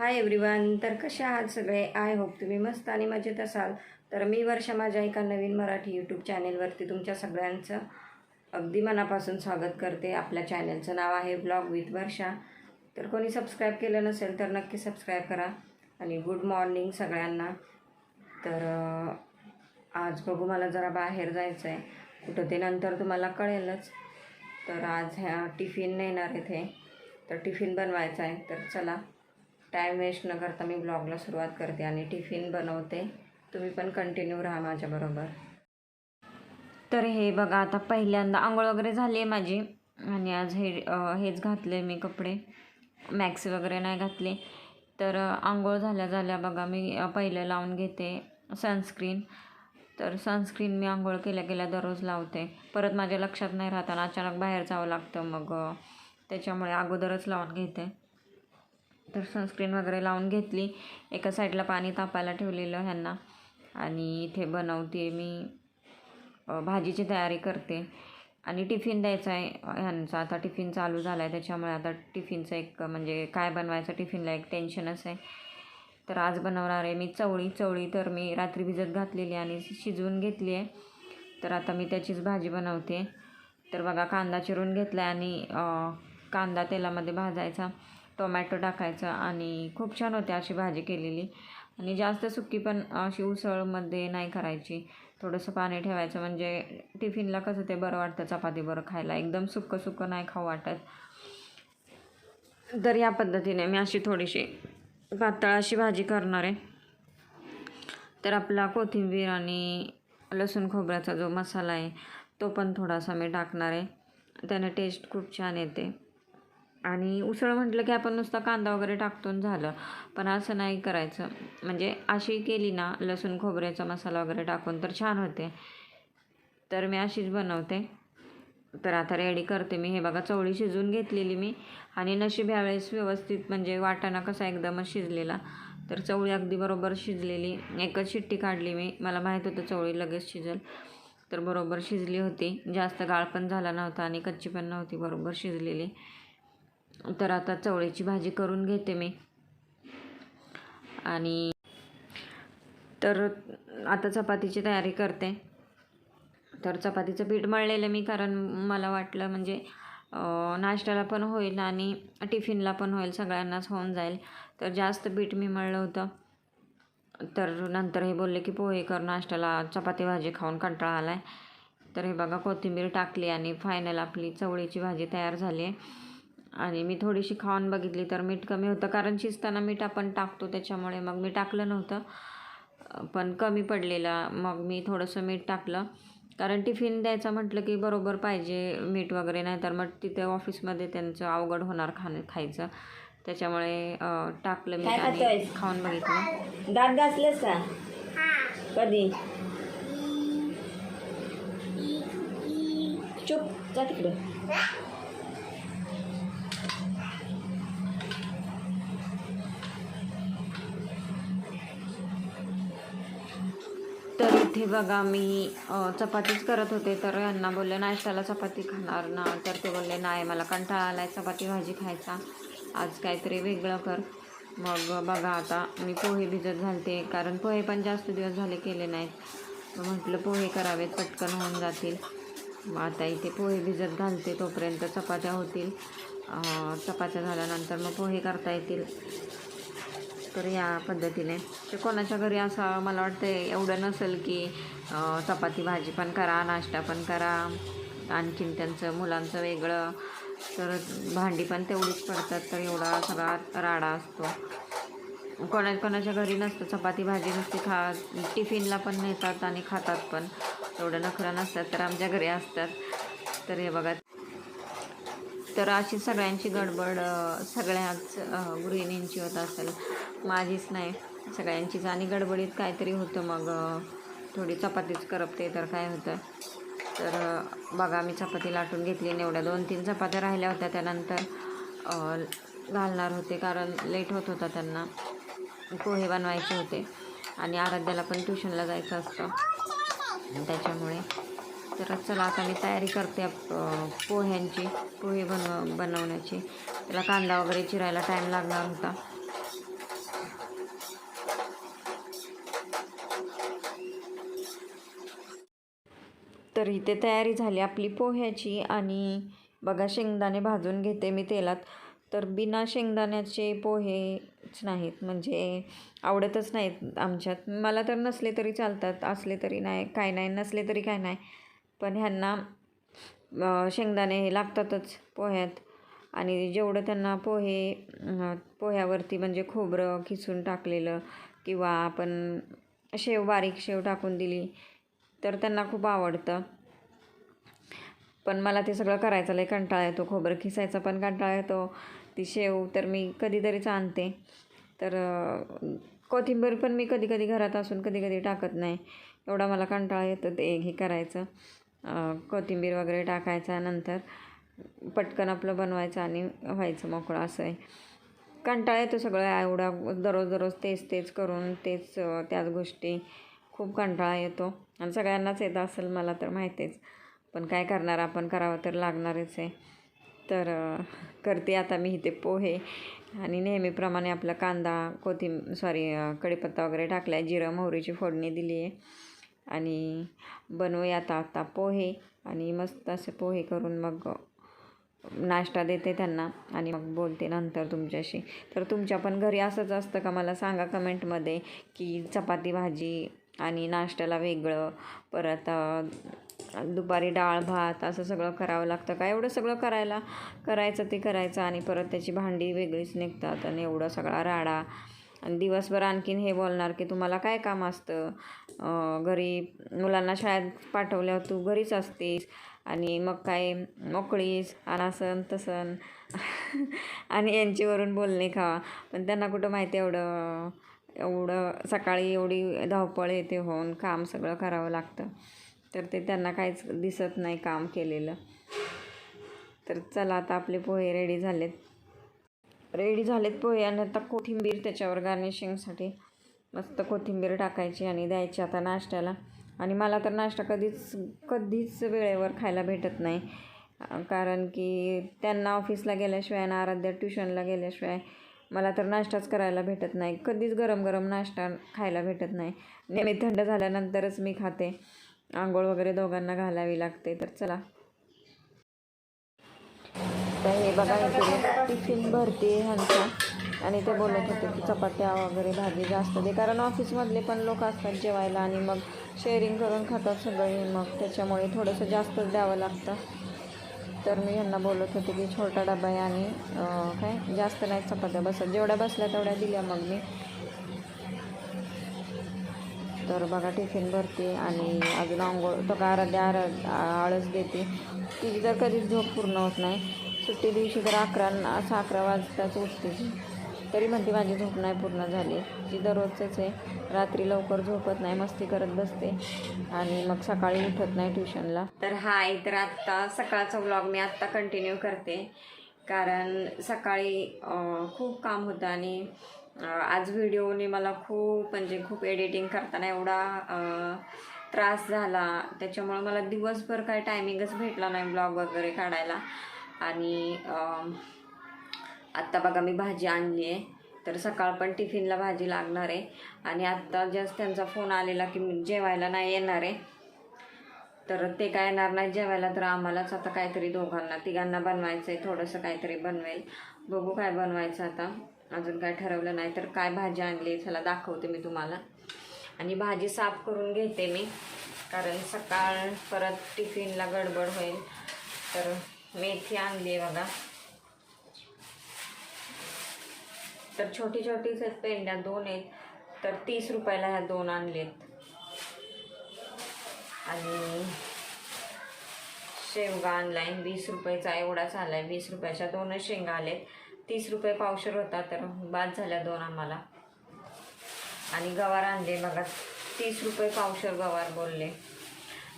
Hi everyone तर कसे आहात सगळे? आय होप तुम्ही मस्त आणि मजेत असाल. तर मी वर्षा माझ्या एका नवीन मराठी यूट्यूब चॅनेलवरती तुमच्या सगळ्यांचं अगदी मनापासून स्वागत करते. आपल्या चॅनेलचं नाव आहे ब्लॉग विथ वर्षा. तर कोणी सबस्क्राईब केलं नसेल तर नक्की सबस्क्राईब करा. आणि गुड मॉर्निंग सगळ्यांना. तर आज बघू मला जरा बाहेर जायचं आहे कुठं ते नंतर तुम्हाला कळेलच. तर आज ह्या टिफिन नेणार इथे तर टिफिन बनवायचा आहे. तर चला. टाईम वेस्ट न करता मी ब्लॉगला सुरुवात करते आणि टिफिन बनवते. तुम्ही पण कंटिन्यू राहा माझ्याबरोबर तर हे बघा आता पहिल्यांदा आंघोळ वगैरे झाली आहे माझी. आणि आज हे हेच घातले मी कपडे. मॅक्स वगैरे नाही घातले. तर आंघोळ झाल्या झाल्या बघा मी पहिलं लावून घेते सनस्क्रीन तर सनस्क्रीन मी आंघोळ केल्या केल्या दररोज लावते. परत माझ्या लक्षात नाही राहताना अचानक बाहेर जावं लागतं मग त्याच्यामुळे अगोदरच लावून घेते. तर सनस्क्रीन वगैरे लावून घेतली. एका साईडला पाणी तापायला ठेवलेलं ह्यांना. आणि इथे बनवते मी भाजीची तयारी करते. आणि टिफिन द्यायचा आहे ह्यांचा. आता टिफिन चालू झाला आहे त्याच्यामुळे आता टिफिनचं एक म्हणजे काय बनवायचं टिफिनला एक टेन्शनच आहे. तर आज बनवणार आहे मी चवळी. चवळी तर मी रात्री भिजत घातलेली आणि शिजवून घेतली आहे. तर आता मी त्याचीच भाजी बनवते. तर बघा कांदा चिरून घेतला आहे आणि कांदा तेलामध्ये भाजायचा. टोमॅटो टाकायचं आणि खूप छान होते अशी भाजी केलेली. आणि जास्त सुकी पण अशी उसळमध्ये नाही करायची. थोडंसं पाणी ठेवायचं म्हणजे टिफिनला कसं ते बरं वाटतं चपाती बरं खायला. एकदम सुक्कं सुक्कं नाही खाऊ वाटत. तर या पद्धतीने मी अशी थोडीशी पातळ अशी भाजी करणार आहे. तर आपला कोथिंबीर आणि लसूण खोबऱ्याचा जो मसाला आहे तो पण थोडासा मी टाकणार आहे. त्याने टेस्ट खूप छान येते. आणि उसळ म्हटलं की आपण नुसता कांदा वगैरे टाकतून झालं. पण असं नाही करायचं. म्हणजे अशी केली ना लसूण खोबऱ्याचा मसाला वगैरे टाकून तर छान होते. तर मी अशीच बनवते. तर आता रेडी करते मी. हे बघा चवळी शिजवून घेतलेली मी. आणि नशीब ह्यावेळेस व्यवस्थित म्हणजे वाटाणा कसा एकदमच शिजलेला. तर चवळी अगदी बरोबर शिजलेली. एकच शिट्टी काढली मी. मला माहीत होतं चवळी लगेच शिजेल. तर बरोबर शिजली होती. जास्त गाळ पण झाला नव्हता आणि कच्ची पण नव्हती. बरोबर शिजलेली. तर आता चवळीची भाजी करून घेते मी. आणि तर आता चपातीची तयारी करते. तर चपातीचं पीठ मळलेलं मी कारण मला वाटलं म्हणजे नाश्त्याला पण होईल आणि टिफिनला पण होईल सगळ्यांनाच होऊन जाईल. तर जास्त पीठ मी मळलं होतं. तर नंतर हे बोलले की पोहे कर नाश्त्याला चपाती भाजी खाऊन कंटाळा आला आहे तर हे बघा कोथिंबीर टाकली आणि फायनल आपली चवळीची भाजी तयार झाली आहे. आणि मी थोडीशी खाऊन बघितली तर मीठ कमी होतं. कारण शिजताना मीठ आपण टाकतो त्याच्यामुळे मग मी टाकलं नव्हतं. पण कमी पडलेलं. मग मी थोडंसं मीठ टाकलं. कारण टिफिन द्यायचं म्हटलं की बरोबर पाहिजे मीठ वगैरे नाही तर मग तिथे ऑफिसमध्ये त्यांचं अवघड होणार खाणं खायचं. त्याच्यामुळे टाकलं मी आणि? खाऊन बघितलं. दात घासलेस का? कधी? चुप जा तिकडे तर इथे बघा मी चपातीच करत होते तर यांना बोलले नाश्त्याला चपाती खाणार ना. तर ते बोलले नाही मला कंटाळा आला आहे चपाती भाजी खायचा. आज काहीतरी वेगळं कर. मग बघा आता मी पोहे भिजत घालते कारण पोहे पण जास्त दिवस झाले केले नाहीत. म्हटलं पोहे करावेत पटकन होऊन जातील. मग आता इथे पोहे भिजत घालते तोपर्यंत चपात्या होतील. चपात्या झाल्यानंतर मग पोहे करता येतील. तर या पद्धतीने. ते कोणाच्या घरी असं मला वाटतं एवढं नसेल की चपाती भाजी पण करा नाश्ता पण करा. आणखीन त्यांचं मुलांचं वेगळं. तर भांडी पण तेवढीच पडतात तर एवढा सगळा राडा असतो. कोणा कोणाच्या घरी नसतं चपाती भाजी नसती खा टिफिनला पण नेतात आणि खातात पण. एवढं नखरं नसतात तर आमच्या घरी असतात. तर हे बघा. तर अशी सगळ्यांची गडबड सगळ्याच गृहिणींची होत असेल माझीच नाही सगळ्यांचीच. आणि गडबडीत काहीतरी होतं मग थोडी चपातीच करपते तर काय होतं. तर बघा मी चपाती लाटून घेतली एवढ्या दोन तीन चपात्या राहिल्या होत्या त्यानंतर घालणार होते कारण लेट होत होता त्यांना. पोहे बनवायचे होते. आणि आराध्याला पण ट्युशनला जायचं असतं. त्याच्यामुळे तर चला आता मी तयारी करते पोह्यांची पोहे बन बनवण्याची. त्याला कांदा वगैरे चिरायला टाईम लागणार होता. तर इथे तयारी झाली आपली पोह्याची आणि बघा शेंगदाणे भाजून घेते मी तेलात. तर बिना शेंगदाण्याचे पोहेच नाहीत म्हणजे आवडतच नाहीत आमच्यात. मला तर नसले तरी चालतात असले तरी नाही काय नाही नसले तरी काय नाही. पण ह्यांना शेंगदाणे हे लागतातच पोह्यात. आणि जेवढं त्यांना पोहे पोह्यावरती म्हणजे खोबरं खिसून टाकलेलं किंवा आपण शेव बारीक शेव टाकून दिली तर त्यांना खूप आवडतं. पण मला ते सगळं करायचं लय कंटाळा येतो. खोबरं खिसायचा पण कंटाळा येतो. ती शेव तर मी कधीतरीच आणते तर कोथिंबीर पण मी कधी कधी घरात असून कधी कधी टाकत नाही. एवढा मला कंटाळा येतो ते हे करायचं. कोथिंबीर वगैरे टाकायचा नंतर पटकन आपलं बनवायचं आणि व्हायचं मोकळं असं आहे. कंटाळा येतो सगळं एवढा दररोज दररोज तेच तेच करून तेच त्याच गोष्टी. खूप कंटाळा येतो. आणि सगळ्यांनाच येत असेल मला तर माहितीच. पण काय करणार आपण करावं तर लागणारच आहे. तर करते आता मी इथे पोहे. आणि नेहमीप्रमाणे आपला कांदा कोथिंब सॉरी कढीपत्ता वगैरे टाकला आहे जिरं मोहरीची फोडणी दिली आहे आणि बनवूया आता आता पोहे. आणि मस्त असे पोहे करून मग नाश्ता देते त्यांना आणि मग बोलते नंतर तुमच्याशी. तर तुमच्या पण घरी असंच असतं का? मला सांगा कमेंटमध्ये की चपाती भाजी आणि नाश्त्याला वेगळं परत दुपारी डाळ भात असं सगळं करावं लागतं का? एवढं सगळं करायला करायचं ते करायचं आणि परत त्याची भांडी वेगळीच निघतात आणि एवढं सगळा राडा आणि दिवसभर आणखीन हे बोलणार की तुम्हाला काय काम असतं? घरी मुलांना शाळेत पाठवल्यावर तू घरीच असतेस आणि मग काय मोकळीस आणि तसन. आणि यांच्यावरून बोलणे खावा. पण त्यांना कुठं माहिती एवढं एवढं सकाळी एवढी धावपळ येते होऊन काम सगळं करावं लागतं. तर ते त्यांना काहीच दिसत नाही काम केलेलं. तर चला आता आपले पोहे रेडी झालेत. रेडी झालेत पोहे आणि आता कोथिंबीर त्याच्यावर गार्निशिंगसाठी मस्त कोथिंबीर टाकायची आणि द्यायची आता नाश्त्याला. आणि मला तर नाश्ता कधीच कधीच वेळेवर खायला भेटत नाही. कारण की त्यांना ऑफिसला गेल्याशिवाय आणि आराध्या ट्युशनला गेल्याशिवाय मला तर नाश्ताच करायला भेटत नाही. कधीच गरम गरम नाश्ता खायला भेटत नाही. नेहमी थंड झाल्यानंतरच मी खाते. आंघोळ वगैरे दोघांना घालावी लागते. तर चला. तर हे बघा इकडे टिफिन भरते ह्यांचा. आणि ते बोलत होते की चपात्या वगैरे भाजी जास्त दे. कारण ऑफिसमधले पण लोक असतात जेवायला आणि मग शेअरिंग करून खातात सगळे. मग त्याच्यामुळे थोडंसं जास्तच द्यावं लागतं. तर मी ह्यांना बोलत होते की छोटा डबा आहे आणि काय? जास्त नाही चपात्या बसत. जेवढ्या बसल्या तेवढ्या दिल्या मग मी. तर बघा टिफिन भरते आणि अजून आंघोळ तो का आराध्या आर आळस देते. तिची तर कधीच झोप पूर्ण होत नाही. सुट्टी दिवशी तर अकरा असं अकरा वाजताच उठते. तरी म्हणते माझी झोप नाही पूर्ण झाली. जी दररोजच आहे. रात्री लवकर झोपत नाही मस्ती करत बसते. आणि मग सकाळी उठत नाही ट्युशनला. तर हाय तर आत्ता सकाळचा व्लॉग मी आत्ता कंटिन्यू करते. कारण सकाळी खूप काम होतं आणि आज व्हिडिओने मला खूप म्हणजे खूप एडिटिंग करताना एवढा त्रास झाला. त्याच्यामुळं मला दिवसभर काय टायमिंगच भेटला नाही ब्लॉग वगैरे काढायला. आणि आत्ता बघा मी भाजी आणली आहे. तर सकाळ पण टिफिनला भाजी लागणार आहे. आणि आत्ता जस्ट त्यांचा फोन आलेला की जेवायला नाही येणार आहे. तर ते काय येणार नाही जेवायला तर आम्हालाच आता काहीतरी दोघांना तिघांना बनवायचं आहे थोडंसं काहीतरी बनवेल. बघू काय बनवायचं आता. अजून काय ठरवलं नाही तर काय भाजी आणली चला दाखवते मी तुम्हाला. आणि भाजी साफ करून घेते मी कारण सकाळ परत टिफिनला गडबड होईल. तर मेथी आणली आहे बघा. तर छोटी छोटीच आहेत पेंड्या दोन आहेत. तर तीस रुपयाला ह्या दोन आणलेत. आणि शेवगा आणलाय वीस रुपयाचा एवढाच आलाय वीस रुपयाच्या दोनच शेंगा आलेत. तीस रुपये पावशर होता तर बाद झाल्या दोन आम्हाला. आणि गवार आणले बघा. तीस रुपये पावशर गवार बोलले.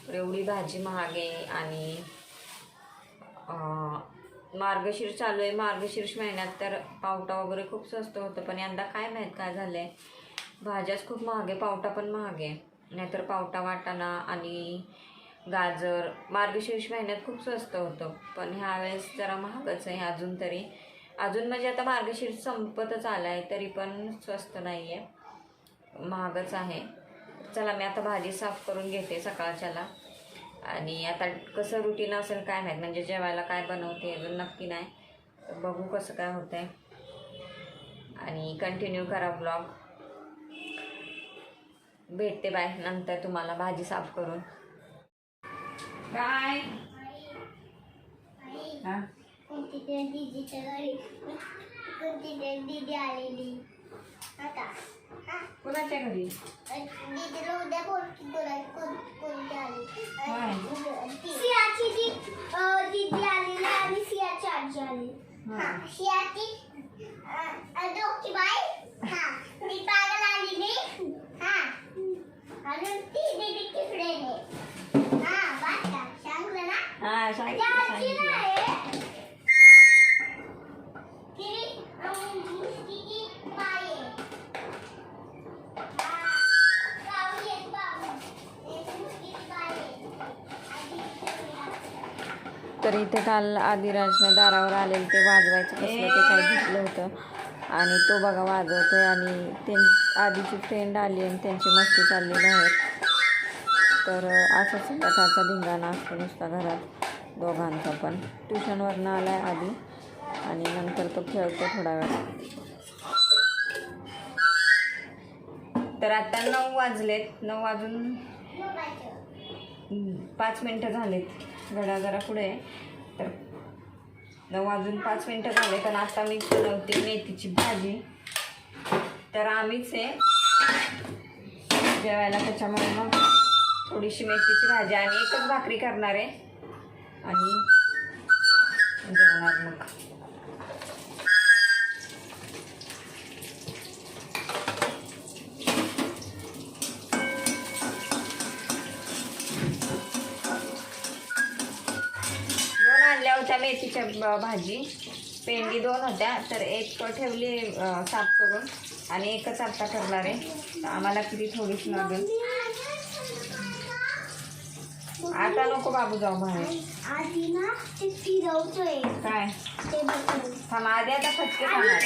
एवढी भाजी महाग आहे आणि मार्गशीर्ष चालू आहे. मार्गशीर्ष महिन्यात तर पावटा वगैरे खूप स्वस्त होतं पण यंदा काय माहीत काय झालं आहे भाज्याच खूप महाग आहे पावटा पण महाग. आहे नाहीतर पावटा वाटाणा आणि गाजर मार्गशीर्ष महिन्यात खूप स्वस्त होतं. पण ह्यावेळेस जरा महागच आहे अजून तरी. अजून म्हणजे आता मार्गशीर्ष संपतच आला आहे तरी पण स्वस्त नाही आहे महागच आहे. चला मी आता भाजी साफ करून घेते सकाळच्याला. आणि आता कसं रुटीन असेल काय माहीत म्हणजे जेवायला काय बनवते अजून नक्की नाही. तर बघू कसं काय होतं आहे आणि कंटिन्यू करा ब्लॉग भेटते बाय नंतर तुम्हाला भाजी साफ करून. बाय हां? दीदी आलेली? आता. हा कुणाच्या घरी दीदीला उद्या कोणा कोणती आली होय. सियाची दी अं, दीदी आलेली आणि सियाची आजी आली हा. हा सियाची अं, बाई हा ती पागल आलेली हा आणि ती दीदी तिकडे नाही हा बात का सांगलं ना हां सांगितलं त्याची सांगितलं नाही ते काल आदिराजनं दारावर आलेलं ते वाजवायचं कसलं ते काही घेतलं होतं. आणि तो बघा वाजवतोय आणि त्यां आधीची फ्रेंड आली आणि त्यांची मस्ती चाललेली आहेत तर असा संध्याकाळचा धिंगाणा असतो नुसता घरात दोघांचा पण. ट्युशनवरनं आला आहे आधी आणि नंतर तो खेळतो थोडा वेळ. तर आता नऊ वाजलेत. नऊ वाजून पाच मिनटं झालेत. घडा जरा पुढे. तर. नऊ वाजून पाच मिनटं झाले कारण आता मी बनवते मेथीची भाजी. तर आम्हीच आहे जेवायला त्याच्यामुळे मग थोडीशी मेथीची भाजी आणि एकच भाकरी करणार आहे. आणि जेवणार मग. ब- भाजी. पेंडी दोन होत्या तर एक ठेवली साफ करून आणि एकच आत्ता करणार आहे. आम्हाला किती थोडीच लागेल. आता नको बाबू जाऊ बाहेर. काय? थांब आधी आता फटके खाणार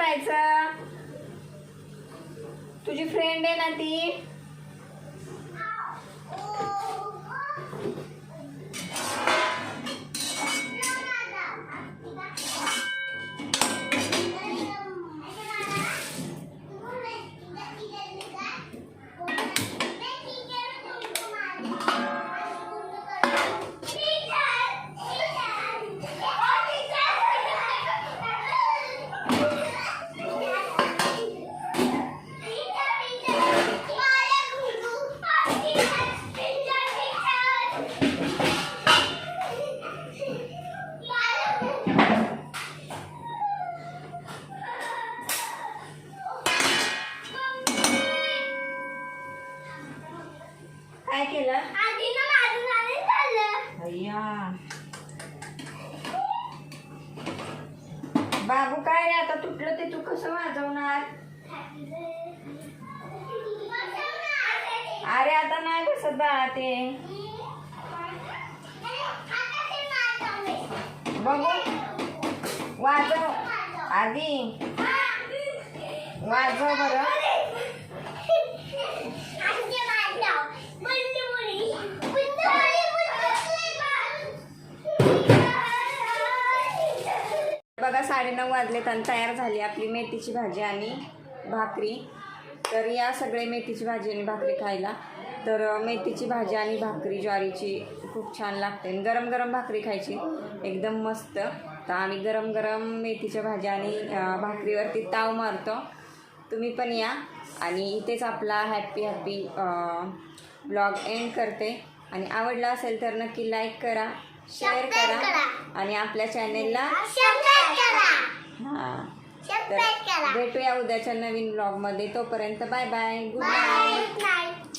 करायचं? तुझी फ्रेंड आहे ना ती? बघू वाजव. आधी. वाजव बरं. बघा साडेनऊ वाजलेत आणि तयार झाली आपली मेथीची भाजी आणि भाकरी. तर या सगळे मेथीची भाजी आणि भाकरी खायला. तर मेथीची भाजी आणि भाकरी ज्वारीची खूप छान लागते. आणि गरम गरम भाकरी खायची. एकदम मस्त. तर आम्ही गरम गरम मेथीच्या भाजी आणि भाकरीवरती ताव मारतो. तुम्ही पण या. आणि इथेच आपला हॅप्पी हॅप्पी ब्लॉग एंड करते. आणि आवडला असेल तर नक्की लाईक करा शेअर करा. आणि आपल्या चॅनेलला हां. तर भेटूया उद्याच्या नवीन ब्लॉगमध्ये. तोपर्यंत bye bye. Good bye night